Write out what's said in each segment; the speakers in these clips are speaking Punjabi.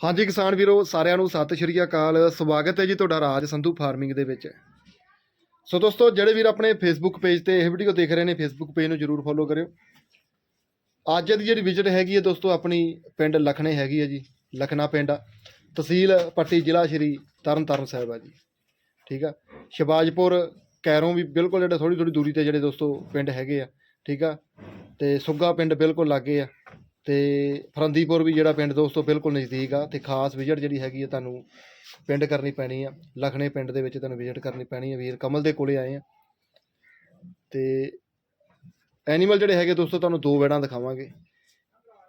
ਹਾਂਜੀ ਕਿਸਾਨ ਵੀਰੋ, ਸਾਰਿਆਂ ਨੂੰ ਸਤਿ ਸ਼੍ਰੀ ਅਕਾਲ। ਸਵਾਗਤ ਹੈ ਜੀ ਤੁਹਾਡਾ ਰਾਜ ਸੰਧੂ ਫਾਰਮਿੰਗ ਦੇ ਵਿੱਚ। ਸੋ ਦੋਸਤੋ, ਜਿਹੜੇ ਵੀਰ ਆਪਣੇ ਫੇਸਬੁੱਕ ਪੇਜ ਤੇ ਇਹ ਵੀਡੀਓ ਦੇਖ ਰਹੇ ਨੇ ਫੇਸਬੁੱਕ ਪੇਜ ਨੂੰ ਜਰੂਰ ਫੋਲੋ ਕਰਿਓ। ਅੱਜ ਦੀ ਜਿਹੜੀ ਵਿਜ਼ਿਟ ਹੈਗੀ ਹੈ ਦੋਸਤੋ, ਆਪਣੀ ਪਿੰਡ ਲਖਣੇ ਹੈਗੀ ਹੈ ਜੀ, ਲਖਣਾ ਪਿੰਡ। ਆ ਤਹਿਸੀਲ ਪੱਟੀ ਜ਼ਿਲ੍ਹਾ ਸ਼੍ਰੀ ਤਰਨਤਾਰਨ ਸਾਹਿਬ ਆ ਜੀ। ਠੀਕ ਆ? ਸ਼ਿਵਾਜਪੁਰ, ਕੈਰੋਂ ਵੀ ਬਿਲਕੁਲ ਜਿਹੜਾ ਥੋੜੀ ਥੋੜੀ ਦੂਰੀ ਤੇ ਜਿਹੜੇ ਦੋਸਤੋ ਪਿੰਡ ਹੈਗੇ ਆ। ਠੀਕ ਆ? ਤੇ ਸੁੱਗਾ ਪਿੰਡ ਬਿਲਕੁਲ ਲਾਗੇ ਆ। ਤੇ ਫਰੰਦੀਪੁਰ ਵੀ ਜਿਹੜਾ ਪਿੰਡ ਦੋਸਤੋ ਬਿਲਕੁਲ ਨਜ਼ਦੀਕ ਆ ਤੇ ਖਾਸ ਵਿਜ਼ਿਟ ਜਿਹੜੀ ਹੈਗੀ ਆ ਤੁਹਾਨੂੰ ਪਿੰਡ ਕਰਨੀ ਪੈਣੀ ਆ, ਲਖਣੇ ਪਿੰਡ ਦੇ ਵਿੱਚ ਤੁਹਾਨੂੰ ਵਿਜ਼ਿਟ ਕਰਨੀ ਪੈਣੀ ਆ ਵੀਰ, ਕਮਲ ਦੇ ਕੋਲੇ ਆਏ ਆ। ਤੇ ਐਨੀਮਲ ਜਿਹੜੇ ਹੈਗੇ ਦੋਸਤੋ ਤੁਹਾਨੂੰ ਦੋ ਵੈੜਾਂ ਦਿਖਾਵਾਂਗੇ,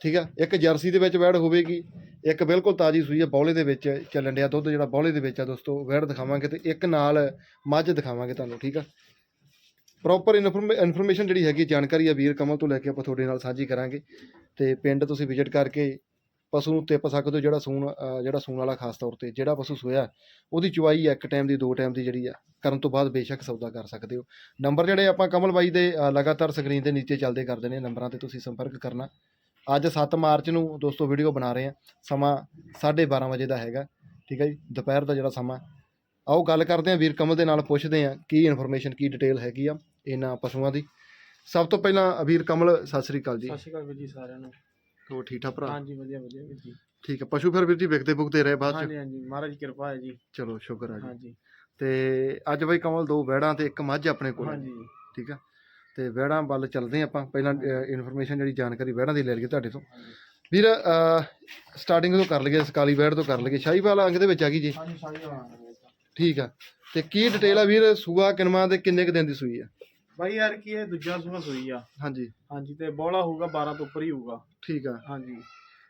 ਠੀਕ ਆ? ਇੱਕ ਜਰਸੀ ਦੇ ਵਿੱਚ ਵੈੜ ਹੋਵੇਗੀ, ਇੱਕ ਬਿਲਕੁਲ ਤਾਜੀ ਸੂਈ ਆ ਬੌਲੇ ਦੇ ਵਿੱਚ, ਚੱਲਣ ਡਿਆ ਦੁੱਧ ਜਿਹੜਾ ਬੌਲੇ ਦੇ ਵਿੱਚ ਆ ਦੋਸਤੋ ਵੈੜ ਦਿਖਾਵਾਂਗੇ ਤੇ ਇੱਕ ਨਾਲ ਮੱਝ ਦਿਖਾਵਾਂਗੇ ਤੁਹਾਨੂੰ, ਠੀਕ ਆ? ਪ੍ਰੋਪਰ ਇਨਫੋਰਮੇਸ਼ਨ ਜਿਹੜੀ ਹੈਗੀ ਜਾਣਕਾਰੀ ਆ ਵੀਰ ਕਮਲ ਤੋਂ ਲੈ ਕੇ ਆਪਾਂ ਤੁਹਾਡੇ ਨਾਲ ਸਾਂਝੀ ਕਰਾਂਗੇ। ਤੇ ਪਿੰਡ ਤੁਸੀਂ ਵਿਜ਼ਿਟ ਕਰਕੇ ਪਸ਼ੂ ਨੂੰ ਤਿੱਪ ਸਕਦੇ ਹੋ, ਜਿਹੜਾ ਸੂਣ ਜਿਹੜਾ ਸੂਣ ਵਾਲਾ ਖਾਸ ਤੌਰ ਤੇ ਜਿਹੜਾ ਪਸ਼ੂ ਸੋਇਆ, ਉਹਦੀ ਚੁਆਈ ਇੱਕ ਟਾਈਮ ਦੀ, ਦੋ ਟਾਈਮ ਦੀ ਜਿਹੜੀ ਆ, ਕਰਨ ਤੋਂ ਬਾਅਦ ਬੇਸ਼ੱਕ ਸੌਦਾ ਕਰ ਸਕਦੇ ਹੋ। ਨੰਬਰ ਜਿਹੜੇ ਆਪਾਂ ਕਮਲ ਬਾਈ ਦੇ ਲਗਾਤਾਰ ਸਕਰੀਨ ਦੇ ਨੀਚੇ ਚੱਲਦੇ ਕਰਦੇ ਨੇ ਨੰਬਰਾਂ ਤੇ ਤੁਸੀਂ ਸੰਪਰਕ ਕਰਨਾ। ਅੱਜ 7 ਮਾਰਚ ਨੂੰ ਦੋਸਤੋ ਵੀਡੀਓ ਬਣਾ ਰਹੇ ਆ ਸਮਾਂ 12:30 ਵਜੇ ਦਾ ਹੈਗਾ, ਠੀਕ ਹੈ ਜੀ? ਦੁਪਹਿਰ ਦਾ ਜਿਹੜਾ ਸਮਾਂ ਆਓ ਗੱਲ ਕਰਦੇ ਆ ਵੀਰ ਕਮਲ ਦੇ ਨਾਲ ਪੁੱਛਦੇ ਆ ਕੀ ਇਨਫੋਰਮੇਸ਼ਨ ਕੀ ਡਿਟੇਲ ਹੈਗੀ ਆ ਇਹਨਾਂ ਪਸ਼ੂਆਂ ਦੀ। ਸਭ ਤੋਂ ਪਹਿਲਾਂ ਵੀਰ ਕਮਲ ਸਤਿ ਸ੍ਰੀ ਅਕਾਲ ਜੀ। ਸਤਿ ਸ਼੍ਰੀ ਅਕਾਲ ਵੀਰ ਜੀ ਸਾਰਿਆਂ ਨੂੰ। ਹੋਰ ਠੀਕ ਠਾਕ ਭਰਾ? ਹਾਂਜੀ ਵਧੀਆ ਵਧੀਆ ਵੀਰ ਜੀ। ਠੀਕ ਹੈ ਪਸ਼ੂ ਫਿਰ ਵੀਰ ਜੀ ਵਿਕਦੇ ਬੁਕਦੇ ਰਹੇ ਬਾਅਦ ਚ? ਹਾਂਜੀ ਹਾਂਜੀ ਮਹਾਰਾਜ ਦੀ ਕਿਰਪਾ ਹੈ ਜੀ। ਚਲੋ ਸ਼ੁਕਰ ਹੈ ਜੀ। ਹਾਂਜੀ। ਤੇ ਅੱਜ ਬਈ ਕਮਲ ਦੋ ਵੈੜਾਂ ਤੇ ਇੱਕ ਮੱਝ ਆਪਣੇ ਕੋਲ ਹੈ। ਹਾਂਜੀ। ਠੀਕ ਆ? ਤੇ ਵੈੜਾਂ ਵੱਲ ਚੱਲਦੇ ਆਪਾਂ। ਪਹਿਲਾਂ ਇਨਫੋਰਮੇਸ਼ਨ ਜਿਹੜੀ ਜਾਣਕਾਰੀ ਵੈੜਾਂ ਦੀ ਲੈ ਲਈਏ ਤੁਹਾਡੇ ਤੋਂ। ਵੀਰ ਸਟਾਰਟਿੰਗ ਤੋਂ ਕਰ ਲਈਏ ਸਕਾਲੀ ਵੈੜ ਤੋਂ ਕਰ ਲਈਏ। ਸ਼ਾਹੀਵਾਲ ਅੰਗ ਦੇ ਵਿੱਚ ਆ ਗਈ ਜੀ। ਹਾਂਜੀ ਸਾਰੀ ਆਵਾਂਗੇ ਠੀਕ ਆ। ਤੇ ਕੀ ਡਿਟੇਲ ਆ ਵੀਰ? ਸੂਆ ਕਿਨਮਾ ਤੇ ਕਿੰਨੇ ਕ ਦਿਨ ਦੀ ਸੂਈ ਆ? ਬਾਈ ਯਾਰ ਕੀ ਇਹ ਦੂਜਾ ਸੂਆ ਸੋਈ ਆ। ਹਾਂਜੀ। ਹਾਂਜੀ ਤੇ ਬੋਲਾ ਹੋਊਗਾ 12 ਤੋਂ ਉੱਪਰ ਹੀ ਹੋਊਗਾ। ਠੀਕ ਆ। ਹਾਂਜੀ।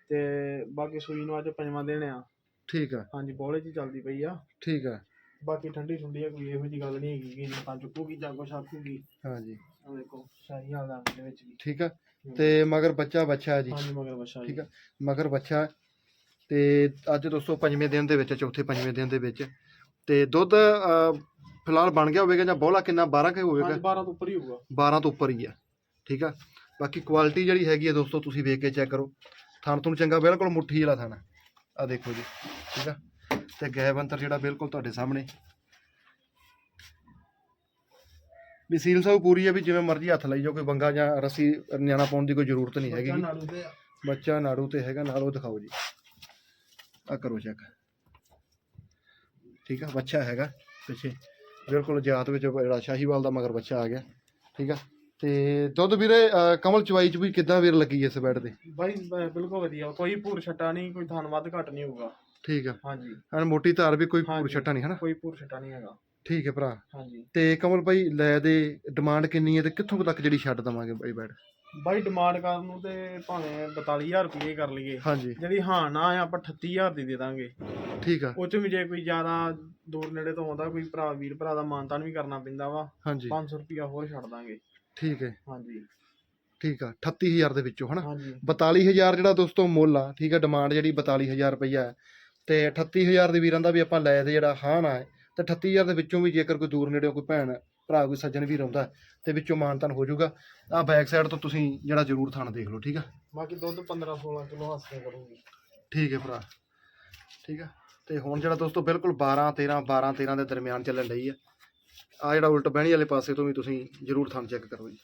ਤੇ ਬਾਕੀ ਸੂਈ ਨੂੰ ਅੱਜ ਪੰਜਵਾਂ ਦਿਨ ਆ। ਠੀਕ ਆ। ਹਾਂਜੀ ਬੋਲੇ 'ਚ ਚੱਲਦੀ ਪਈ ਆ। ਠੀਕ ਆ। ਬਾਕੀ ਠੰਡੀ ਠੰਡੀ ਆ ਕੋਈ ਇਹੋ ਜਿਹੀ ਗੱਲ ਨਹੀਂ ਹੈਗੀ ਕਿ ਤਾਂ ਚੁੱਕੂਗੀ ਜਾਂ ਕੁਛ ਆਖੂਗੀ। ਹਾਂਜੀ। ਆ ਦੇਖੋ ਸ਼ਾਹੀ ਹਾਲ ਦਾ ਦੇ ਵਿੱਚ ਵੀ। ਠੀਕ ਆ। ਤੇ ਮਗਰ ਬੱਚਾ ਬੱਚਾ ਜੀ। ਹਾਂਜੀ ਮਗਰ ਬੱਚਾ ਜੀ। ਠੀਕ ਆ। ਮਗਰ ਬੱਚਾ। ਤੇ ਅੱਜ ਦੋਸਤੋ ਪੰਜਵੇਂ ਦਿਨ ਦੇ ਵਿੱਚ ਚੌਥੇ ਪੰਜਵੇਂ ਦਿਨ ਦੇ ਵਿੱਚ। ਤੇ ਦੁੱਧ ਅਹ, ਫਿਲਹਾਲ ਬਣ ਗਿਆ ਹੋਵੇਗਾ ਜਾਂ ਬੋਲਾ ਕਿੰਨਾ? 12 ਕੇ ਹੋਵੇਗਾ? ਹਾਂਜੀ 12 ਤੋਂ ਉੱਪਰ ਹੀ ਹੋਊਗਾ। 12 ਤੋਂ ਉੱਪਰ ਹੀ ਆ। ਠੀਕ ਆ? ਬਾਕੀ ਕੁਆਲਿਟੀ ਜਿਹੜੀ ਹੈਗੀ ਆ ਦੋਸਤੋ ਤੁਸੀਂ ਵੇਖ ਕੇ ਚੈੱਕ ਕਰੋ। ਥਣ ਤੁਹਾਨੂੰ ਚੰਗਾ ਬਿਲਕੁਲ ਮੁੱਠੀ ਵਾਲਾ ਥਣ ਆ। ਦੇਖੋ ਜੀ। ਠੀਕ ਆ? ਤੇ ਗੈਬ ਅੰਤਰ ਜਿਹੜਾ ਬਿਲਕੁਲ ਤੁਹਾਡੇ ਸਾਹਮਣੇ। ਵੀ ਸੀਲ ਸਾਹਿਬ ਪੂਰੀ ਆ ਵੀ ਜਿਵੇਂ ਮਰਜ਼ੀ ਹੱਥ ਲਈ ਜਾਓ ਕੋਈ ਬੰਗਾ ਜਾਂ ਰੱਸੀ ਨਿਆਣਾ ਪਾਉਣ ਦੀ ਕੋਈ ਜ਼ਰੂਰਤ ਨਹੀਂ ਹੈਗੀ ਬੱਚਾ। ਨਾੜੂ ਤੇ ਆ। ਬੱਚਾ ਨਾੜੂ ਤੇ ਹੈਗਾ ਨਾਲ ਉਹ ਦਿਖਾਓ ਜੀ। ਆ ਕਰੋ ਚੈੱਕ ਠੀਕ ਆ ਬੱਚਾ ਹੈਗਾ ਪਿੱਛੇ। ਬਿਲਕੁਲ ਜਾਤ ਵਿੱਚ ਜਿਹੜਾ ਸ਼ਾਹੀਵਾਲ ਦਾ ਮਗਰ ਬੱਚਾ ਆ ਗਿਆ ਠੀਕ ਆ। ਤੇ ਦੁੱਧ ਵੀਰੇ ਕਮਲ ਚਵਾਈ ਚ ਵੀ ਕਿੱਦਾਂ ਵੀਰ ਲੱਗੀ ਇਸ ਬੈਡ ਤੇ? ਬਾਈ ਬਿਲਕੁਲ ਵਧੀਆ। ਕੋਈ ਭੂਰ ਛੱਟਾ ਨਹੀਂ ਕੋਈ ਥਣ ਵੱਧ ਘੱਟ ਨਹੀਂ ਹੋਊਗਾ। ਠੀਕ ਆ। ਹਾਂਜੀ। ਐਨ ਮੋਟੀ ਧਾਰ ਵੀ ਕੋਈ ਪੂਰ। ਛੱਟਾ ਨਹੀਂ ਹਨਾ? ਕੋਈ ਭੂਰ ਛੱਟਾ ਨਹੀਂ ਹੈਗਾ। ਠੀਕ ਹੈ ਭਰਾ। ਹਾਂਜੀ। ਤੇ ਕਮਲ ਭਾਈ ਲੈ ਦੇ ਡਿਮਾਂਡ ਕਿੰਨੀ ਹੈ ਤੇ ਕਿੱਥੋਂ ਤੱਕ ਜਿਹੜੀ ਛੱਡ ਦਵਾਂਗੇ ਬਾਈ ਬੈਡ ਬਾਈ ਡਿਮਾਂਡ ਕਰਨ ਨੂੰ ਤੇ ਭਾਵੇਂ 42000 ਰੁਪਏ ਕਰ ਲਈਏ। ਹਾਂਜੀ। ਜਿਹੜੀ ਹਾਂ ਨਾ ਆ ਆਪਾਂ 38000 ਦੀ ਦੇ ਦਾਂਗੇ। ਠੀਕ ਆ। ਉਹ ਚ ਵੀ ਜੇ ਕੋਈ ਜ਼ਿਆਦਾ ਦੂਰ ਨੇੜੇ ਤੋਂ ਆਉਂਦਾ ਕੋਈ ਭਰਾ ਵੀਰ ਭਰਾ ਦਾ ਮਾਨਤਾਨ ਵੀ ਕਰਨਾ ਪੈਂਦਾ ਵਾ ਹਾਂਜੀ। 500 ਰੁਪਿਆ ਹੋਰ ਛੱਡ ਦਾਂਗੇ। ਠੀਕ ਹੈ। ਹਾਂਜੀ। ਠੀਕ ਆ 38000 ਦੇ ਵਿੱਚੋਂ ਹਨਾ? ਹਾਂਜੀ। 42000 ਜਿਹੜਾ ਦੋਸਤੋ ਮੁੱਲ ਆ ਠੀਕ ਹੈ ਡਿਮਾਂਡ ਜਿਹੜੀ 42000 ਰੁਪਈਆ ਹੈ। ਤੇ 38000 ਦੇ ਵੀਰਾਂ ਦਾ ਵੀ ਆਪਾਂ ਲੈ ਤੇ ਜਿਹੜਾ ਹਾਂ ਨਾ ਹੈ ਤੇ 38000 ਦੇ ਵਿੱਚੋਂ ਵੀ ਜੇਕਰ ਕੋਈ ਦੂਰ ਨੇੜੇ ਕੋਈ ਭੈਣ ਭਰਾ ਕੋਈ ਸੱਜਣ ਵੀ ਰਹਿੰਦਾ ਤੇ ਵਿੱਚੋਂ ਮਾਨਤਨ ਹੋ ਜਾਊਗਾ। ਆ ਬੈਕ ਸਾਈਡ ਤੋਂ ਤੁਸੀਂ ਜਿਹੜਾ ਜ਼ਰੂਰ ਥਾਣ ਦੇਖ ਲਓ ਠੀਕ ਆ? ਬਾਕੀ ਦੁੱਧ 15 16 ਕਿਲੋ ਹੱਸਦੇ ਕਰੂਗੀ। ਠੀਕ ਹੈ ਭਰਾ ਠੀਕ ਆ? ਤੇ ਹੁਣ ਜਿਹੜਾ ਦੋਸਤੋ ਬਿਲਕੁਲ 12 13 12 13 ਦੇ ਦਰਮਿਆਨ ਚੱਲਣ ਲਈ ਆ। ਆ ਜਿਹੜਾ ਉਲਟ ਬਹਿਣੀ ਵਾਲੇ ਪਾਸੇ ਤੋਂ ਵੀ ਤੁਸੀਂ ਜ਼ਰੂਰ ਥਾਣ ਚੈੱਕ ਕਰੋ ਜੀ।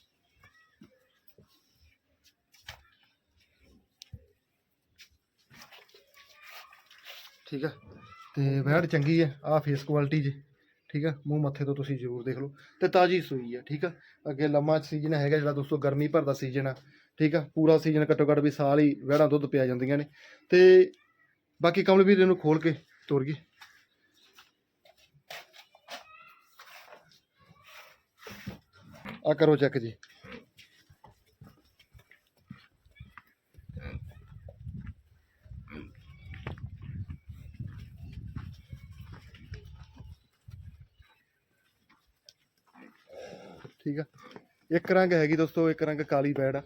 ਠੀਕ ਆ? ਤੇ ਵੈੜ ਚੰਗੀ ਆ ਆ ਫੇਸ ਕੁਆਲਿਟੀ ਜੀ। ਠੀਕ ਆ? ਮੂੰਹ ਮੱਥੇ ਤੋਂ ਤੁਸੀਂ ਜ਼ਰੂਰ ਦੇਖ ਲਓ। ਤੇ ਤਾਜੀ ਸੂਈ ਆ, ਠੀਕ ਆ? ਅੱਗੇ ਲੰਮਾ ਸੀਜ਼ਨ ਹੈਗਾ ਜਿਹੜਾ ਦੋਸਤੋ, ਗਰਮੀ ਭਰ ਦਾ ਸੀਜ਼ਨ ਆ, ਠੀਕ ਆ? ਪੂਰਾ ਸੀਜ਼ਨ ਘੱਟੋ ਘੱਟ ਵੀ ਸਾਲ ਹੀ ਵੈੜਾਂ ਦੁੱਧ ਪਿਆ ਜਾਂਦੀਆਂ ਨੇ। ਤੇ ਬਾਕੀ ਕਮਲ ਵੀਰ ਇਹਨੂੰ ਖੋਲ ਕੇ ਤੋਰ ਗਈ। ਆ ਕਰੋ ਚੈੱਕ ਜੀ ਠੀਕ ਆ ਇੱਕ ਰੰਗ ਹੈਗੀ ਦੋਸਤੋ ਇੱਕ ਰੰਗ ਕਾਲੀ ਬੈੜ ਆ।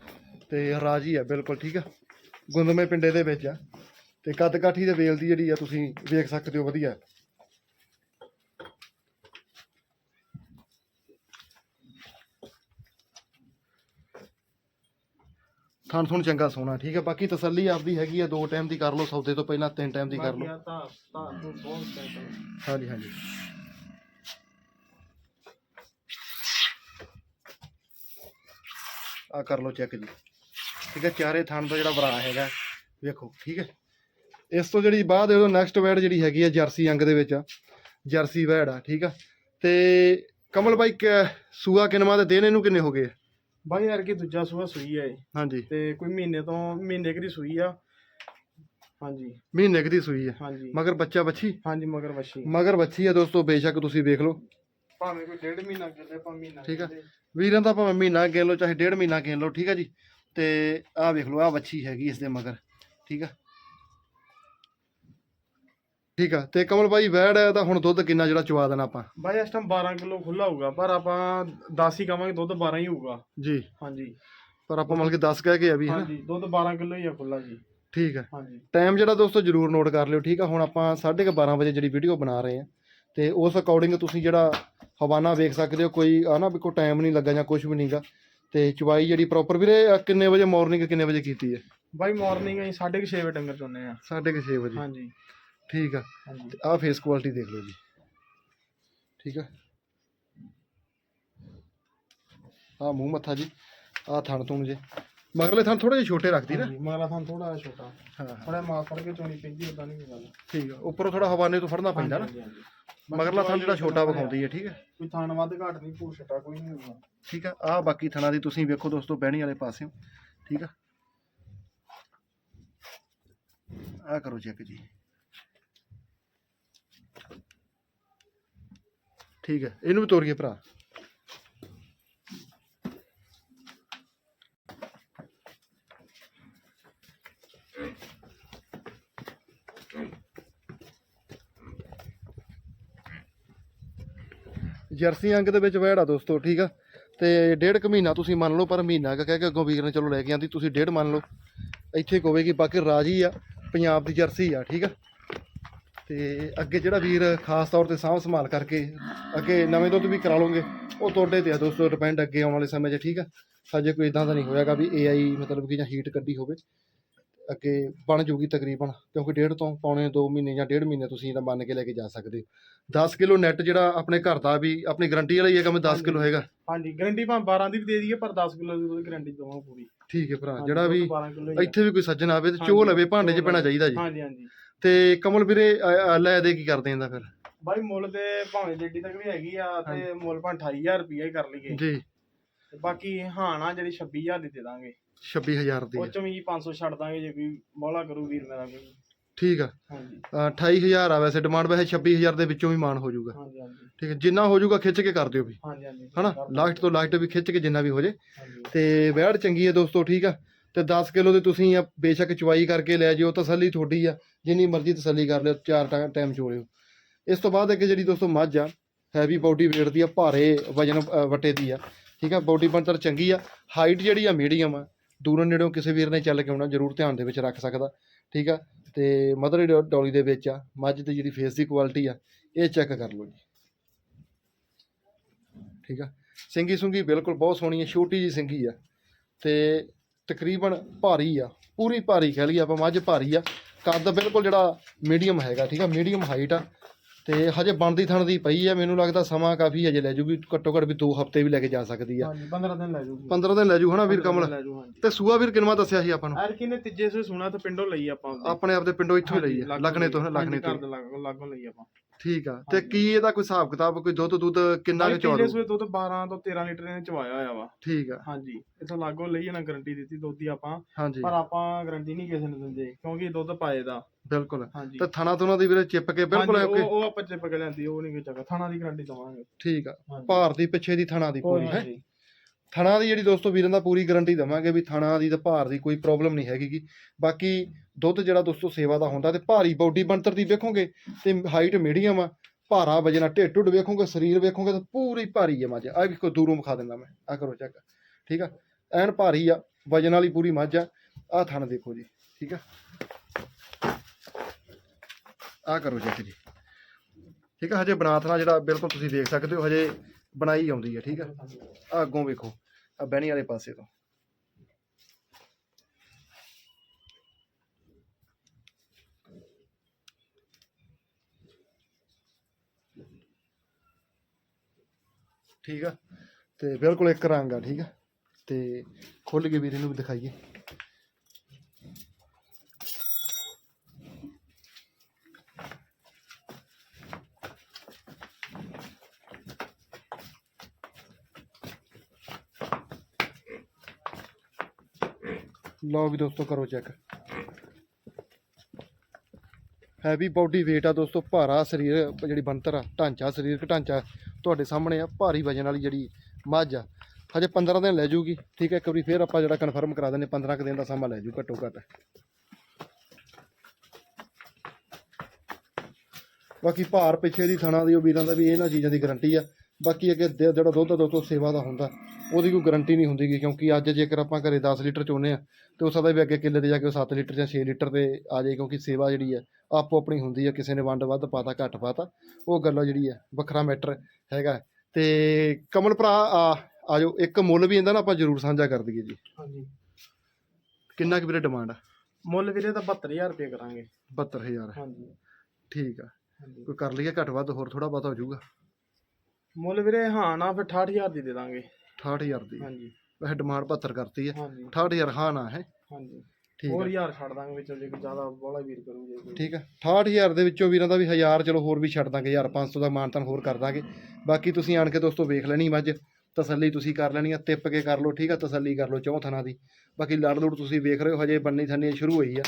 ਤੇ ਰਾਜੀ ਆ ਬਿਲਕੁਲ ਠੀਕ ਆ। ਗੁੰਦਮੇ ਪਿੰਡੇ ਦੇ ਵਿੱਚ ਆ। ਤੇ ਕੱਦ ਕਾਠੀ ਦੇ ਵੇਲ ਦੀ ਜਿਹੜੀ ਆ ਤੁਸੀਂ ਵੇਖ ਸਕਦੇ ਹੋ ਵਧੀਆ। ਥਣ ਥਣ ਚੰਗਾ ਸੋਹਣਾ ਠੀਕ ਹੈ ਬਾਕੀ ਤਸੱਲੀ ਆਪਦੀ ਹੈਗੀ ਆ ਦੋ ਟਾਈਮ ਦੀ ਕਰ ਲਓ ਸੌਦੇ ਤੋਂ ਪਹਿਲਾਂ ਤਿੰਨ ਟਾਈਮ ਦੀ ਕਰ ਲਓ। ਹਾਂਜੀ ਹਾਂਜੀ। ਆ ਕਰ ਲਓ ਚੈੱਕ ਜੀ। ਠੀਕ ਹੈ ਚਾਰੇ ਥਣ ਦਾ ਜਿਹੜਾ ਭਰਾ ਹੈਗਾ ਵੇਖੋ ਠੀਕ ਹੈ। ਇਸ ਤੋਂ ਜਿਹੜੀ ਬਾਅਦ ਇਹਦੋਂ ਨੈਕਸਟ ਵੈੜ ਜਿਹੜੀ ਹੈਗੀ ਆ ਜਰਸੀ ਅੰਗ ਦੇ ਵਿੱਚ। ਆ ਜਰਸੀ ਵੈੜ ਆ ਠੀਕ ਆ। ਤੇ ਕਮਲ ਬਾਈ ਸੂਆ ਕਿਨਵਾ ਦੇ ਦਿਨ ਇਹਨੂੰ ਕਿੰਨੇ ਹੋ ਗਏ? ਬਾਈ ਯਾਰ ਕੀ ਦੂਜਾ ਸੂਆ ਸੂਈ ਆ ਇਹ। ਹਾਂਜੀ। ਤੇ ਕੋਈ ਮਹੀਨੇ ਤੋਂ ਮਹੀਨੇ ਕੁ ਦੀ ਸੂਈ ਆ। ਹਾਂਜੀ। ਮਹੀਨੇ ਕੁ ਦੀ ਸੂਈ ਆ। ਹਾਂਜੀ। ਮਗਰ ਬੱਚਾ ਬੱਚੀ ਹਾਂਜੀ ਮਗਰ ਵਸ਼ੀ ਮਗਰ ਬੱਚੀ ਆ ਦੋਸਤੋ ਬੇਸ਼ੱਕ ਤੁਸੀਂ ਵੇਖ ਲਓ। ਭਾਵੇਂ ਕੋਈ ਡੇਢ ਮਹੀਨਾ ਕਿਤੇ ਭਾਵੇਂ ਮਹੀਨਾ ਠੀਕ ਆ। ਵੀਰਾਂ ਦਾ ਭਾਵੇਂ ਮਹੀਨਾ ਗਿਣ ਲਓ ਚਾਹੇ ਡੇਢ ਮਹੀਨਾ ਗਿਣ ਲਓ ਠੀਕ ਆ ਜੀ। ਤੇ ਆਹ ਵੇਖ ਲਓ ਆਹ ਵੱਛੀ ਹੈਗੀ ਇਸ ਦੇ ਮਗਰ ਠੀਕ ਆ। ਠੀਕ ਆ ਤੇ ਕਮਲ ਭਾਈ ਵੈੜ ਦਾ ਹੁਣ ਦੁੱਧ ਕਿੰਨਾ ਜਿਹੜਾ ਚਵਾ ਦੇਣਾ ਆਪਾਂ? ਬਾਈ ਇਸ ਟਾਈਮ 12 ਕਿਲੋ ਖੁੱਲਾ ਹੋਊਗਾ ਪਰ ਆਪਾਂ 10 ਹੀ ਕਵਾਂਗੇ ਦੁੱਧ 12 ਹੀ ਹੋਊਗਾ। ਜੀ। ਹਾਂਜੀ। ਪਰ ਆਪਾਂ ਮਤਲਬ ਕਿ 10 ਕਹਿ ਕੇ ਆ ਵੀ ਹੈ ਹਾਂਜੀ ਦੁੱਧ 12 ਕਿਲੋ ਹੀ ਆ ਖੁੱਲਾ ਜੀ। ਠੀਕ ਆ। ਹਾਂਜੀ। ਟਾਈਮ ਜਿਹੜਾ ਦੋਸਤੋ ਜਰੂਰ ਨੋਟ ਕਰ ਲਿਓ ਠੀਕ ਆ। ਹੁਣ ਆਪਾਂ 12:30 ਵਜੇ ਜਿਹੜੀ ਵੀਡੀਓ ਬਣਾ ਰਹੇ ਆ ਤੇ ਉਸ ਅਕੋਰਡਿੰਗ ਤੁਸੀਂ ਜਿਹੜਾ ਹਵਾਨਾ ਵੇਖ ਸਕਦੇ ਹੋ ਕੋਈ ਆ ਨਾ ਵੀ ਕੋਈ ਟਾਈਮ ਨਹੀਂ ਲੱਗਾ ਜਾਂ ਕੁਝ ਵੀ ਨਹੀਂਗਾ ਤੇ ਚਵਾਈ ਜਿਹੜੀ ਪ੍ਰੋਪਰ ਵੀਰੇ ਕਿੰਨੇ ਵਜੇ ਮਾਰਨਿੰਗ ਕਿੰਨੇ ਵਜੇ ਕੀਤੀ ਹੈ? ਬਾਈ ਮਾਰਨਿੰਗ ਅਸੀਂ 6:30 ਵਜੇ ਡੰਗਰ ਚੋਨੇ ਆ। 6:30 ਵਜੇ। ਹਾਂਜੀ। ਠੀਕ ਆ। ਹਾਂਜੀ। ਤੇ ਆਹ ਫੇਸ ਕੁਆਲਿਟੀ ਦੇਖ ਲਓ ਜੀ। ਠੀਕ ਆ। ਆਹ ਮੂੰਹ ਮੱਥਾ ਜੀ। ਆਹ ਥਣ ਤੁਣ ਜੇ। ਮਗਰਲੇ ਥਣ ਥੋੜੇ ਜਿਹੇ ਛੋਟੇ ਰੱਖਦੀ ਨਾ। ਮਗਲਾ ਥਾਂ ਥੋੜਾ ਜਿਹਾ ਛੋਟਾ। ਹਾਂ ਹਾਂ, ਥੋੜਾ ਮਾਸ ਫੜ ਕੇ ਚੋਣੀ ਪੈਂਦੀ ਉਦਾਂ ਨਹੀਂ ਕੋਈ ਗੱਲ ਠੀਕ ਆ। ਉੱਪਰੋਂ ਥੋੜਾ ਹਵਾਨੇ ਤੋਂ ਫੜਨਾ ਪੈਂਦਾ ਨਾ। ਹਾਂਜੀ, ਹਾਂਜੀ। ਮਗਰਲਾ ਥਣ ਜਿਹੜਾ ਛੋਟਾ ਵਿਖਾਉਂਦੀ ਹੈ ਠੀਕ ਹੈ? ਕੋਈ ਥਾਣ ਵੱਧ ਘੱਟ ਨਹੀਂ ਪੂਰ ਛਟਾ ਕੋਈ ਨਹੀਂ ਹੋਊਗਾ। ਠੀਕ ਆ ਆਹ ਬਾਕੀ ਥਣਾਂ ਦੀ ਤੁਸੀਂ ਵੇਖੋ ਦੋਸਤੋ ਬਹਿਣੀ ਵਾਲੇ ਪਾਸਿਓਂ ਠੀਕ ਆ ਆਹ ਕਰੋ ਚੈੱਕ ਜੀ। ਠੀਕ ਹੈ ਇਹਨੂੰ ਵੀ ਤੋਰੀਏ ਭਰਾ। ਜਰਸੀ ਅੰਗ ਦੇ ਵਿੱਚ ਵੈੜਾ ਦੋਸਤੋ, ਠੀਕ ਆ? ਤੇ ਡੇਢ ਕੁ ਮਹੀਨਾ ਤੁਸੀਂ ਮੰਨ ਲਓ, ਪਰ ਮਹੀਨਾ ਕੁ ਕਹਿ ਕੇ ਅੱਗੋਂ ਵੀਰ ਨੇ ਚਲੋ ਲੈ ਕੇ ਆਂਦੀ, ਤੁਸੀਂ ਡੇਢ ਮੰਨ ਲਓ। ਇੱਥੇ ਕਹੋਵੇਗੀ ਬਾਕੀ ਰਾਜੀ ਆ, ਪੰਜਾਬ ਦੀ ਜਰਸੀ ਆ, ਠੀਕ ਆ? ਤੇ ਅੱਗੇ ਜਿਹੜਾ ਵੀਰ ਖਾਸ ਤੌਰ ਤੇ ਸਾਂਭ ਸੰਭਾਲ ਕਰਕੇ ਅੱਗੇ ਨਵੇਂ ਦੁੱਧ ਵੀ ਕਰਾ ਲਓਗੇ, ਉਹ ਤੁਹਾਡੇ ਤੇ ਆ ਦੋਸਤੋ ਡਿਪੈਂਡ ਅੱਗੇ ਆਉਣ ਵਾਲੇ ਸਮੇਂ 'ਚ, ਠੀਕ ਆ? ਹਜੇ ਕੋਈ ਇਦਾਂ ਦਾ ਨਹੀਂ ਹੋਇਆਗਾ ਵੀ AI ਮਤਲਬ ਕਿ ਜਾਂ ਹੀਟ ਕੱਢੀ ਹੋਵੇ। ਅੱਗੇ ਬਣ ਜੂਗੀ ਤਕਰੀਬਨ ਕਿਉਂਕਿ ਡੇਢ ਤੋਂ ਪੌਣੇ 2 ਮਹੀਨੇ ਜਾਂ ਡੇਢ ਮਹੀਨੇ ਤੁਸੀਂ ਇਹਦਾ ਮੰਨ ਕੇ ਲੈ ਕੇ ਜਾ ਸਕਦੇ ਹੋ। 10 ਕਿਲੋ ਨੈਟ ਜਿਹੜਾ ਆਪਣੇ ਘਰ ਦਾ ਵੀ ਆਪਣੀ ਗਰੰਟੀ ਵਾਲਾ ਹੀ ਹੈਗਾ ਮੈਂ 10 ਕਿਲੋ ਹੈਗਾ। ਹਾਂਜੀ ਗਰੰਟੀ ਭਾਵੇਂ 12 ਦੀ ਵੀ ਦੇ ਦਈਏ ਪਰ 10 ਕਿਲੋ ਦੀ ਗਰੰਟੀ ਦਵਾਂ ਪੂਰੀ। ਠੀਕ ਹੈ ਭਰਾ ਜਿਹੜਾ ਵੀ 12 ਕਿਲੋ ਹੀ ਆ। ਇੱਥੇ ਵੀ ਕੋਈ ਸੱਜਣ ਆਵੇ ਤੇ ਚੋ ਲਵੇ ਭਾਂਡੇ 'ਚ ਪੈਣਾ। ਚਾਹੀਦਾ ਜੀ। ਹਾਂਜੀ ਹਾਂਜੀ। ਤੇ ਕਮਲ ਵੀਰੇ ਲੈ ਦੇ ਕੀ ਕਰਦੇ ਇਹਦਾ ਫਿਰ? ਬਾਈ ਮੁੱਲ ਤੇ ਭਾਵੇਂ ਜੱਡੀ ਤੱਕ ਵੀ ਹੈਗੀ ਆ ਤੇ ਮੁੱਲ ਭਾਵੇਂ 28000 ਰੁਪਇਆ ਹੀ ਕਰ ਲਈਏ। ਜੀ। ਬਾਕੀ ਹਾਂ ਨਾ ਜਿਹੜੀ 26000 ਦੀ ਦੇ ਦਾਂਗੇ। 26000 ਦੀ ਉਹ ਹੈ। ਚੋਂ ਵੀ 500 ਛੱਡ ਦਾਂਗੇ ਜੇ ਕੋਈ ਬੋਲਾ ਕਰੂ ਵੀਰ ਮੇਰਾ ਕੋਈ। ਠੀਕ ਆ। ਹਾਂਜੀ। ਅ, 28000 ਆ ਵੈਸੇ ਡਿਮਾਂਡ ਵੈਸੇ 26000 ਦੇ ਵਿੱਚੋਂ ਵੀ ਮਾਨ ਹੋ ਜਾਊਗਾ। ਹਾਂਜੀ ਹਾਂਜੀ। ਠੀਕ ਹੈ ਜਿੰਨਾ ਹੋ ਜਾਊਗਾ ਖਿੱਚ ਕੇ ਕਰ ਦਿਓ ਵੀ। ਹਾਂਜੀ ਹਾਂਜੀ। ਹਨਾ? ਲਾਸਟ ਤੋਂ ਲਾਸਟ ਵੀ ਖਿੱਚ ਕੇ ਜਿੰਨਾ ਵੀ ਹੋ ਜੇ। ਹਾਂਜੀ। ਤੇ ਵੈੜ ਚੰਗੀ ਹੈ ਦੋਸਤੋ ਠੀਕ ਆ। ਤੇ 10 ਕਿਲੋ ਦੇ ਤੁਸੀਂ ਆ ਬੇਸ਼ੱਕ ਚਵਾਈ ਕਰਕੇ ਲੈ ਜਿਓ ਤਸੱਲੀ ਤੁਹਾਡੀ ਆ। ਜਿੰਨੀ ਮਰਜ਼ੀ ਤਸੱਲੀ ਕਰ ਲਿਓ ਚਾਰ ਟਾਈਮ ਚੋਲਿਓ ਇਸ ਤੋਂ ਬਾਅਦ ਅੱਗੇ ਜਿਹੜੀ ਦੋਸਤੋ ਮੱਝ ਆ ਹੈਵੀ ਬਾਡੀ weight ਦੀ ਆ ਭਾਰੇ ਵਜਨ ਵਟੇ ਦੀ ਆ। ਠੀਕ ਆ ਬਾਡੀ ਬਣਤਰ ਚੰਗੀ ਆ। ਹਾਈਟ ਜਿਹੜੀ ਆ ਮੀਡੀਅਮ ਆ। ਦੂਰੋਂ ਨੇੜੋਂ ਕਿਸੇ ਵੀਰ ਨੇ ਚੱਲ ਕੇ ਆਉਣਾ, ਜ਼ਰੂਰ ਧਿਆਨ ਦੇ ਵਿੱਚ ਰੱਖ ਸਕਦਾ, ਠੀਕ ਆ? ਤੇ ਮਦਰ ਡੋਲੀ ਦੇ ਵਿੱਚ ਆ, ਮੱਝ ਦੀ ਜਿਹੜੀ ਫੇਸ ਦੀ ਕੁਆਲਿਟੀ ਆ, ਇਹ ਚੈੱਕ ਕਰ ਲਓ ਜੀ। ਠੀਕ ਆ? ਸਿੰਗੀ ਸੁੰਗੀ ਬਿਲਕੁਲ ਬਹੁਤ ਸੋਹਣੀ ਹੈ ਛੋਟੀ ਜੀ ਸਿੰਗੀ ਆ, ਤੇ ਤਕਰੀਬਨ ਭਾਰੀ ਆ, ਪੂਰੀ ਭਾਰੀ ਕਹਿ ਲਈਏ ਆਪਾਂ, ਮੱਝ ਭਾਰੀ ਆ, ਕੱਦ ਬਿਲਕੁਲ ਜਿਹੜਾ ਮੀਡੀਅਮ ਹੈਗਾ, ਠੀਕ ਆ? ਮੀਡੀਅਮ ਹਾਈਟ ਆ ਤੇ ਹਜੇ ਬਣਦੀ ਥਣ ਦੀ ਪਈ ਆ ਮੈਨੂੰ ਲੱਗਦਾ ਸਮਾਂ ਕਾਫੀ ਹਜੇ ਲੈ ਜੂਗੀ ਘੱਟੋ ਘੱਟ ਵੀ 2 ਹਫ਼ਤੇ ਵੀ ਲੈ ਕੇ ਜਾ ਸਕਦੀ ਆ। ਹਾਂਜੀ 15 ਦਿਨ ਲੈ ਜੂਗੀ। 15 ਦਿਨ ਲੈ ਜੂ ਹਨਾ ਵੀਰ 15 ਦਿਨ ਕਮਲ ਲੈ ਜੂ ਹਾਂਜੀ। ਤੇ ਸੂਆ ਵੀਰ ਕਿਨਵਾ ਦੱਸਿਆ ਸੀ ਆਪਾਂ ਨੂੰ? ਐਰ ਕਿਨੇ ਤੀਜੇ ਸੇ ਸੁਣਾ ਤਾਂ ਪਿੰਡੋਂ ਲਈ ਆਪਾਂ। ਆਪਣੇ ਆਪ ਦੇ ਪਿੰਡੋਂ ਇੱਥੋਂ ਹੀ ਲਈ ਆ ਲਖਣੇ ਤੋਂ ਲਖਣੇ ਤੋਂ ਲਾਗੋਂ ਲਈ ਆਪਾਂ। ਠੀਕ ਆ। ਤੇ। ਕੀ ਇਹਦਾ ਕੋਈ ਹਿਸਾਬ ਕਿਤਾਬ ਕੋਈ ਦੁੱਧ ਦੁੱਧ ਕਿੰਨਾ ਕੁ ਦੂ ਸੂਏ ਦੁੱਧ 12 ਤੋਂ 13 ਲੀਟਰ ਨੇ ਚਵਾਇਆ ਹੋਇਆ ਵਾ। ਠੀਕ ਆ। ਹਾਂਜੀ। ਇਥੋਂ ਲਾਗੋਂ ਲਈ ਇਹਨਾਂ ਗਾਰੰਟੀ ਦਿੱਤੀ ਦੁੱਧ ਦੀ ਆਪਾਂ। ਹਾਂਜੀ। ਪਰ ਆਪਾਂ ਗਾਰੰਟੀ ਨਹੀਂ ਕਿਸੇ ਨੂੰ ਦਿੰਦੇ ਕਿਉਂਕਿ ਦੁੱਧ ਪਾਏ ਦਾ। ਬਿਲਕੁਲ। ਹਾਂਜੀ। ਤੇ ਥਣਾ ਤੁਣਾ ਦੀ ਵੀਰੇ ਚਿੱਪ ਕੇ ਬਿਲਕੁਲ ਹਾਂਜੀ, ਓਕੇ? ਉਹ ਉਹ ਆਪਾਂ ਚਿਪ ਕੇ ਲੈਂਦੀ ਉਹ ਨਹੀਂ ਕੋਈ ਚੱਕਰ। ਥਾਣਾ ਦੀ ਗਾਰੰਟੀ ਦਵਾਂਗੇ। ਠੀਕ ਆ। ਹਾਂਜੀ। ਭਾਰ ਦੀ ਪਿੱਛੇ ਦੀ ਥਣਾ ਦੀ ਪੂਰੀ ਹੈ? ਹਾਂਜੀ। ਥਣਾ ਦੀ ਜਿਹੜੀ ਦੋਸਤੋ ਵੀਰਾਂ ਦਾ ਪੂਰੀ ਗਾਰੰਟੀ ਦਵਾਂਗੇ ਵੀ ਥਣਾ ਦੀ ਤੇ ਭਾਰ ਦੀ ਕੋਈ ਪ੍ਰੋਬਲਮ ਨਹੀਂ ਹੈਗੀ ਗੀ। ਬਾਕੀ ਦੁੱਧ ਜਿਹੜਾ ਦੋਸਤੋ ਸੇਵਾ ਦਾ ਹੁੰਦਾ ਤੇ ਭਾਰੀ ਬਾਡੀ ਬਣਤਰ ਦੀ ਵੇਖੋਗੇ ਤੇ ਹਾਈਟ ਮੀਡੀਅਮ ਆ, ਭਾਰਾ ਵਜਣਾ ਢਿੱਡ ਢੁੱਡ ਵੇਖੋਗੇ, ਸਰੀਰ ਵੇਖੋਗੇ ਤਾਂ ਪੂਰੀ ਭਾਰੀ ਹੈ ਮੱਝ। ਆ ਵੇਖੋ ਦੂਰੋਂ ਵਿਖਾ ਦਿੰਦਾ ਮੈਂ ਆ ਕਰੋ ਚੈੱਕ ਠੀਕ ਆ? ਐਨ ਭਾਰੀ ਆ ਵਜਨ ਵਾਲੀ ਪੂਰੀ ਮੱਝ ਆ। ਆ ਥਣ ਦੇਖੋ ਜੀ, ਠੀਕ ਆ? ਆ ਕਰੋ ਚੈੱਕ ਜੀ। ਠੀਕ ਆ? ਹਜੇ ਬਨਾਥਣਾ ਜਿਹੜਾ ਬਿਲਕੁਲ ਤੁਸੀਂ ਦੇਖ ਸਕਦੇ ਹੋ, ਹਜੇ ਬਣਾਈ ਆਉਂਦੀ ਹੈ ਠੀਕ ਹੈ ਆ ਅੱਗੋਂ ਵੇਖੋ ਆ ਬਹਿਣੀ ਵਾਲੇ ਪਾਸੇ ਤੋਂ। ਠੀਕ ਆ? ਤੇ ਬਿਲਕੁਲ ਇੱਕ ਰੰਗ ਆ, ਠੀਕ ਆ? ਤੇ ਖੁੱਲ ਕੇ ਵੀਰੇ ਨੂੰ ਵੀ ਦਿਖਾਈਏ। ਲਓ ਵੀ ਦੋਸਤੋ ਕਰੋ ਚੈੱਕ। ਹੈਵੀ ਬਾਡੀ weight ਆ ਦੋਸਤੋ, ਭਾਰਾ ਸਰੀਰ, ਜਿਹੜੀ ਬਣਤਰ ਆ, ਢਾਂਚਾ ਸਰੀਰਕ ਢਾਂਚਾ ਤੁਹਾਡੇ ਸਾਹਮਣੇ ਆ, ਭਾਰੀ ਵਜਨ ਵਾਲੀ ਜਿਹੜੀ ਮੱਝ ਆ। ਹਜੇ 15 ਦਿਨ ਲੈ ਜੂਗੀ, ਠੀਕ ਹੈ ਇੱਕ ਵਾਰੀ ਫੇਰ ਆਪਾਂ ਜਿਹੜਾ ਕਨਫਰਮ ਕਰਾ ਦਿੰਦੇ 15 ਕੁ ਦਿਨ ਦਾ ਸਮਾਂ ਲੈ ਜੂ ਘੱਟੋ ਘੱਟ ਬਾਕੀ ਭਾਰ ਪਿੱਛੇ ਦੀ ਥਣਾ ਦੀ ਉਹ ਵੀਰਾਂ ਦਾ ਵੀ ਇਹਨਾਂ ਚੀਜ਼ਾਂ ਦੀ ਗਾਰੰਟੀ ਆ। ਬਾਕੀ ਅੱਗੇ ਜਿਹੜਾ ਦੁੱਧ ਦੋਸਤੋ, ਸੇਵਾ ਦਾ ਹੁੰਦਾ। ਉਹਦੀ ਕੋਈ ਗਾਰੰਟੀ ਨਹੀਂ ਹੁੰਦੀ ਗੀ ਕਿਉਂਕਿ ਅੱਜ ਜੇਕਰ ਆਪਾਂ ਘਰੇ 10 ਲੀਟਰ ਚੋਨੇ ਆ ਤੇ ਉਹ ਸਦਾ ਵੀ ਅੱਗੇ ਕਿੱਲੇ ਤੇ ਜਾ ਕੇ ਉਹ 7 ਲੀਟਰ ਜਾਂ 6 ਲੀਟਰ ਤੇ ਆ ਜਾਏ ਕਿਉਂਕਿ ਸੇਵਾ ਜਿਹੜੀ ਹੈ ਆਪੋ ਆਪਣੀ ਹੁੰਦੀ ਹੈ ਕਿਸੇ ਨੇ ਵੰਡ ਵੱਧ ਪਾਤਾ ਘੱਟ ਪਾਤਾ ਉਹ ਗੱਲ ਜਿਹੜੀ ਹੈ ਵੱਖਰਾ ਮੈਟਰ ਹੈਗਾ। ਤੇ ਕਮਲ ਭਰਾ ਆ ਆਜੋ ਇੱਕ ਮੁੱਲ ਵੀ ਇਹਦਾ ਨਾ ਆਪਾਂ ਜ਼ਰੂਰ ਸਾਂਝਾ ਕਰ ਦਈਏ ਜੀ। ਹਾਂਜੀ। ਕਿੰਨਾ ਕੁ ਵੀਰੇ ਡਿਮਾਂਡ ਆ? ਮੁੱਲ ਵੀਰੇ ਤਾਂ 72000 ਰੁਪਏ ਕਰਾਂਗੇ। 72000 ਹਾਂਜੀ। ਠੀਕ ਆ। ਕੋਈ ਕਰ ਲਈਏ ਘੱਟ ਵੱਧ ਹੋਰ ਥੋੜਾ ਬਹੁਤਾ ਹੋ ਜਾਊਗਾ। ਮੁੱਲ ਵੀਰੇ ਹਾਂ ਨਾ ਫਿਰ 68000 ਦੀ ਦੇ ਦਾਂਗੇ। 68000 ਦੀ ਹਾਂਜੀ। ਵੈਸੇ ਡਿਮਾਂਡ 72 ਕਰਤੀ ਹੈ। ਹਾਂਜੀ। 68000 ਹਾਂ ਨਾ ਹੈ। ਹਾਂਜੀ। ਠੀਕ ਹੋਰ ਆ ਹਜ਼ਾਰ ਛੱਡ ਦਾਂਗੇ ਵਿੱਚੋਂ ਜੇ ਕੋਈ ਜ਼ਿਆਦਾ ਬੋਲਾ ਵੀਰ ਕਰੂਗੇ ਕੋਈ। ਠੀਕ ਆ 68000 ਦੇ ਵਿੱਚੋਂ ਵੀਰਾਂ ਦਾ ਵੀ 1000 ਚਲੋ ਹੋਰ ਵੀ ਛੱਡ ਦਾਂਗੇ 1500 ਦਾ ਮਾਨਤਨ ਹੋਰ ਕਰ ਦਾਂਗੇ। ਬਾਕੀ ਤੁਸੀਂ ਆਣ ਕੇ ਦੋਸਤੋ ਵੇਖ ਲੈਣੀ ਮੱਝ ਤਸੱਲੀ ਤੁਸੀਂ ਕਰ ਲੈਣੀ ਆ ਟਿੱਪ ਕੇ ਕਰ ਲਓ ਠੀਕ ਆ ਤਸੱਲੀ ਕਰ ਲਓ ਚੌਂ ਥਣਾ ਦੀ। ਬਾਕੀ ਲੜ ਲੁੜ ਤੁਸੀਂ ਵੇਖ ਰਹੇ ਹੋ ਹਜੇ ਬੰਨੀ ਥੰਨੀ ਸ਼ੁਰੂ ਹੋਈ ਆ।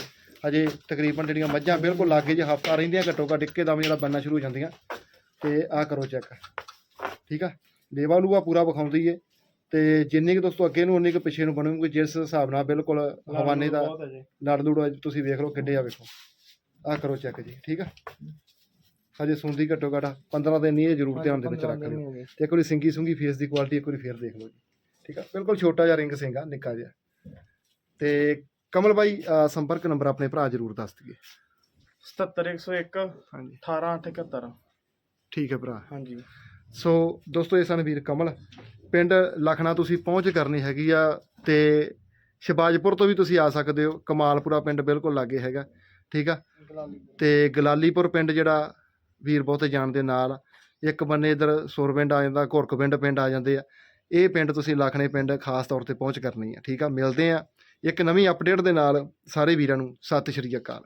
ਹਜੇ ਤਕਰੀਬਨ ਜਿਹੜੀਆਂ ਮੱਝਾਂ ਬਿਲਕੁਲ ਲਾਗੇ ਜੇ ਹਫਤਾ ਰਹਿੰਦੀਆਂ ਘੱਟੋ ਘੱਟ ਇੱਕੇ ਦਮ ਜਿਹੜਾ ਬੰਨਾ ਸ਼ੁਰੂ ਹੋ ਜਾਂਦੀਆਂ। ਤੇ ਆ ਕਰੋ ਚੈੱਕ ਠੀਕ ਆ? ਲੇਵਾ ਲੂਆ ਪੂਰਾ ਵਿਖਾਉਂਦੀ ਏ। ਤੇ ਜਿੰਨੀ ਕੁ ਦੋਸਤੋ ਅੱਗੇ ਨੂੰ ਉਨੀ ਕੁ ਪਿੱਛੇ ਨੂੰ ਬਣੂਗੀ ਜਿਸ ਹਿਸਾਬ ਨਾਲ ਬਿਲਕੁਲ ਹਵਾਨੇ ਦਾ ਬਹੁਤ ਹੈ ਜੀ। ਲੜ ਲੂੜ ਅੱਜ ਤੁਸੀਂ ਵੇਖ ਲਓ ਕਿੱਡੇ ਆ ਵੇਖੋ। ਆ ਕਰੋ ਚੈੱਕ ਜੀ ਠੀਕ ਆ? ਹਜੇ ਸੁਣਦੀ ਘੱਟੋ ਘੱਟ 15 ਦਿਨ ਨਹੀਂ ਇਹ ਜ਼ਰੂਰ ਧਿਆਨ ਦੇ ਵਿੱਚ ਰੱਖ ਲਿਓ। ਤੇ ਇੱਕ ਵਾਰੀ ਸਿੰਗੀ ਸੁੰਗੀ ਫੇਸ ਦੀ ਕੁਆਲਿਟੀ ਇੱਕ ਵਾਰੀ ਫੇਰ ਦੇਖ ਲਓ ਜੀ ਠੀਕ ਆ? ਬਿਲਕੁਲ ਛੋਟਾ ਜਿਹਾ ਰਿੰਗ ਸਿੰਗਾ ਨਿੱਕਾ ਜਿਹਾ। ਤੇ ਕਮਲ ਬਾਈ ਸੰਪਰਕ ਨੰਬਰ ਆਪਣੇ ਭਰਾ ਜ਼ਰੂਰ ਦੱਸ ਦਈਏ। 77101 ਹਾਂਜੀ। 18871 ਠੀਕ ਹੈ ਭਰਾ। ਹਾਂਜੀ। ਸੋ ਦੋਸਤੋ, ਇਹ ਸਨ ਵੀਰ ਕਮਲ। ਪਿੰਡ ਲਖਣਾ ਤੁਸੀਂ ਪਹੁੰਚ ਕਰਨੀ ਹੈਗੀ ਆ ਤੇ ਸ਼ਿਵਾਜਪੁਰ ਤੋਂ ਵੀ ਤੁਸੀਂ ਆ ਸਕਦੇ ਹੋ। ਕਮਾਲਪੁਰਾ ਪਿੰਡ ਬਿਲਕੁਲ ਲਾਗੇ ਹੈਗਾ, ਠੀਕ ਆ? ਤੇ ਗਲਾਲੀਪੁਰ ਪਿੰਡ ਜਿਹੜਾ ਵੀਰ ਬਹੁਤੇ ਜਾਣ ਦੇ ਨਾਲ, ਇੱਕ ਬੰਨੇ ਇਧਰ ਸੁਰਪਿੰਡ ਆ ਜਾਂਦਾ ਘੁਰਕਪਿੰਡ ਪਿੰਡ ਆ ਜਾਂਦੇ ਆ। ਇਹ ਪਿੰਡ ਤੁਸੀਂ ਲਖਣੇ ਪਿੰਡ ਖਾਸ ਤੌਰ ਤੇ ਪਹੁੰਚ ਕਰਨੀ ਆ, ਠੀਕ ਆ? ਮਿਲਦੇ ਆ ਇੱਕ ਨਵੀਂ ਅਪਡੇਟ ਦੇ ਨਾਲ ਸਾਰੇ ਵੀਰਾਂ ਨੂੰ ਸਤਿ ਸ਼੍ਰੀ ਅਕਾਲ।